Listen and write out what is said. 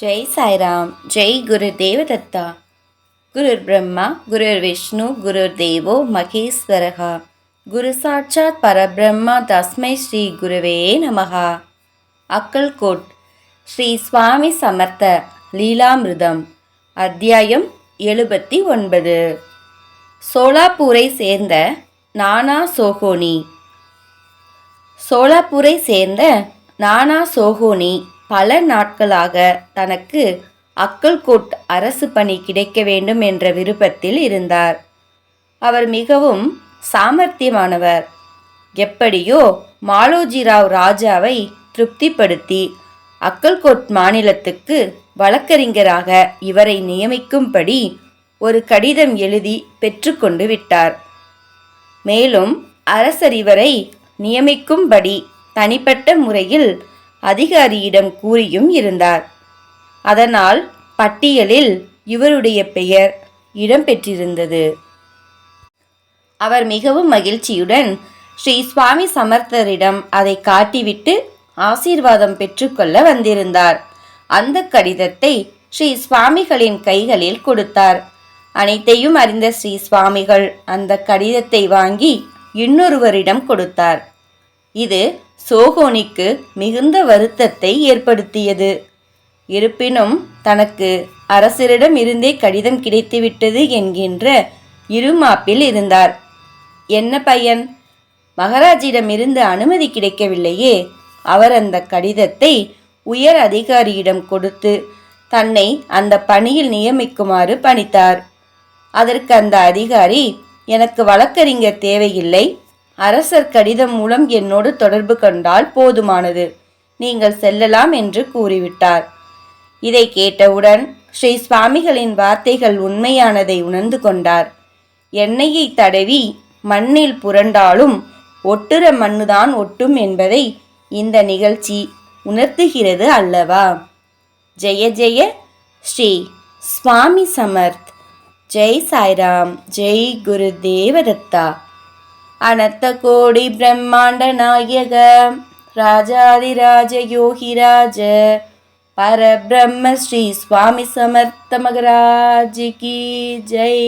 ஜெய் சாய்ராம் ஜெய் குரு தேவதத்தா. குருர் பிரம்மா குருர் விஷ்ணு குருர் தேவோ மகேஸ்வரகா. குரு சாட்சாத் பரபிரம்மா தஸ்மை ஸ்ரீ குருவே நமகா அக்கல்கோட் ஸ்ரீ சுவாமி சமர்த்த லீலாமிருதம் அத்தியாயம் எழுபத்தி ஒன்பது. சோலாப்பூரை சேர்ந்த நானா சோகோனி. சோலாப்பூரை சேர்ந்த நானா சோகோனி பல நாட்களாக தனக்கு அக்கல்கோட் அரசு பணி கிடைக்க வேண்டும் என்ற விருப்பத்தில் இருந்தார். அவர் மிகவும் சாமர்த்தியமானவர். எப்படியோ மாலோஜிராவ் ராஜாவை திருப்திப்படுத்தி அக்கல்கோட் மாநிலத்துக்கு வழக்கறிஞராக இவரை நியமிக்கும்படி ஒரு கடிதம் எழுதி பெற்றுக்கொண்டு விட்டார். மேலும் அரசர் இவரை நியமிக்கும்படி தனிப்பட்ட முறையில் அதிகாரியிடம் கூறியும் இருந்தார். அதனால் பட்டியலில் இவருடைய பெயர் இடம்பெற்றிருந்தது. அவர் மிகவும் மகிழ்ச்சியுடன் ஸ்ரீ சுவாமி சமர்த்தரிடம் அதை காட்டிவிட்டு ஆசீர்வாதம் பெற்றுக்கொள்ள வந்திருந்தார். அந்த கடிதத்தை ஸ்ரீ சுவாமிகளின் கைகளில் கொடுத்தார். அனைத்தையும் அறிந்த ஸ்ரீ சுவாமிகள் அந்த கடிதத்தை வாங்கி இன்னொருவரிடம் கொடுத்தார். இது சோகோனிக்கு மிகுந்த வருத்தத்தை ஏற்படுத்தியது. இருப்பினும் தனக்கு அரசரிடம் இருந்தே கடிதம் கிடைத்துவிட்டது என்கின்ற இருமாப்பில் இருந்தார். என்ன பையன்? மகாராஜிடமிருந்து அனுமதி கிடைக்கவில்லையே. அவர் அந்த கடிதத்தை உயர் அதிகாரியிடம் கொடுத்து தன்னை அந்த பணியில் நியமிக்குமாறு பணித்தார். அதற்கு அந்த அதிகாரி எனக்கு வழக்கறிஞர் தேவையில்லை. அரசர் கடிதம் மூலம் என்னோடு தொடர்பு கொண்டால் போதுமானது. நீங்கள் செல்லலாம் என்று கூறிவிட்டார். இதை கேட்டவுடன் ஸ்ரீ சுவாமிகளின் வார்த்தைகள் உண்மையானதை உணர்ந்து கொண்டார். எண்ணெயை தடவி மண்ணில் புரண்டாலும் ஒட்டுற மண்ணுதான் ஒட்டும் என்பதை இந்த நிகழ்ச்சி உணர்த்துகிறது அல்லவா? ஜெய ஜெய ஸ்ரீ சுவாமி சமர்த். ஜெய் சாய்ராம். ஜெய் குரு தேவதத்தா அனந்த கோடி பிரம்மாண்ட நாயக ராஜாதிராஜ யோகிராஜ பரபிரம்ம ஸ்ரீ சுவாமி சமர்த்த மகராஜ் கி ஜெய்.